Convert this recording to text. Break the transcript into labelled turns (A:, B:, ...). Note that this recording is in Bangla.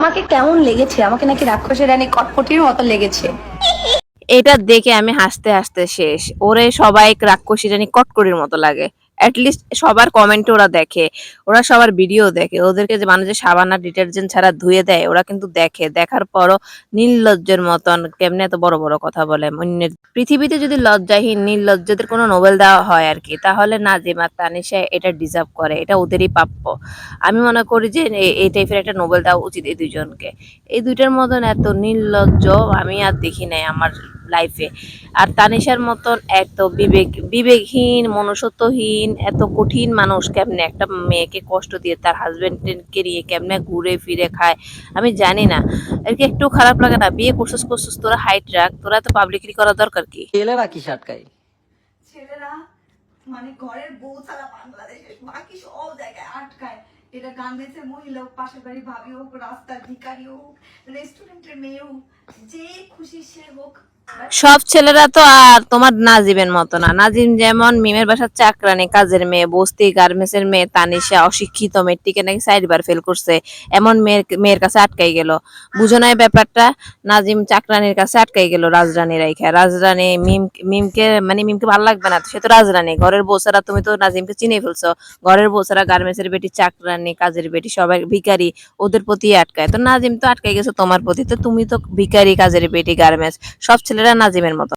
A: আমাকে কেমন লেগেছে? আমাকে নাকি রাক্ষসের রানী কটকটির মতো লেগেছে।
B: এটা দেখে আমি হাসতে হাসতে শেষ। ওরে সবাই রাক্ষসী রানী কটকরির মতো লাগে। লিস্ট সবার কমেন্ট ওরা দেখে। ওরা সবার ভিডিও দেখে। ওদেরকে যে মানুষ যে সাবান আর ডিটারজেন্ট ছাড়া ধুয়ে দেয়, ওরা কিন্তু দেখে। দেখার পরও নির্লজ্জের মতন কেমনে এত বড় বড় কথা বলে? অন্যের পৃথিবীতে যদি লজ্জাহীন, নির্লজ্জদের কোনো নোবেল দেওয়া হয় আর কি, তাহলে না নাজিমা তানিশা এটা ডিজার্ভ করে। এটা ওদেরই প্রাপ্য। আমি মনে করি যে এই টাইপের একটা নোবেল দেওয়া উচিত এই দুজনকে এই দুইটার মতন এত নির্লজ্জ আমি আর দেখি নাই আমার লাইফে আর তানিশার মতন এত বিবেক বিবেকহীন মনুষ্যত্বহীন এত কঠিন মানুষ কেমনে একটা মেয়েকে কষ্ট দিয়ে তার হাজব্যান্ডকে নিয়ে কেমনে ঘুরে ফিরে খায় আমি জানি না। এরকে একটু খারাপ লাগে না? বিয়ে করছিস করছিস তোরা হাইট রাখ তোরা তো পাবলিকলি করা দরকার কি?
C: ছেলেরা কি সাটকায়?
D: ছেলেরা মানে ঘরের বউ ছাড়া বাংলাদেশের বাকি সব জায়গায় আটকায়। এটা গার্মেন্টসের মহিলা হোক পাশের বাড়ি ভাবি হোক রাস্তার ভিকারি হোক রেস্টুরেন্টের মেয়ে হোক যে খুশি সে হোক।
B: সব ছেলেরা তো আর তোমার নাজিমের মতো না। নাজিম যেমন মিমের বাসার চাকরানি, কাজের মেয়ে, বস্তি গার্মেন্টস এর মেয়ে, তানিশা, অশিক্ষিত মেয়েটিকে নাকি চারবার ফেল করছে। এমন মেয়ের মেয়ের কাছে আটকাই গেল। বুঝো না ব্যাপারটা? নাজিম চাকরানির কাছে আটকাই গেল রাজরানী রাইখা। রাজরানী মিম, মিমকে মানে মিমকে ভালো লাগবে না। সে তো রাজরানী। ঘরের বউসারা তুমি তো নাজিমকে চিনে ফেলছো। ঘরের বউসারা গার্মেন্টস এর বেটি, চাকরানি, কাজের বেটি, সবাই ভিখারি, ওদের প্রতি আটকায়। তো নাজিম তো আটকাই গেছে তোমার প্রতি। তো তুমি তো ভিখারি, কাজের বেটি, গার্মেন্টস। সব ছেলেরা নাজিমের মতো।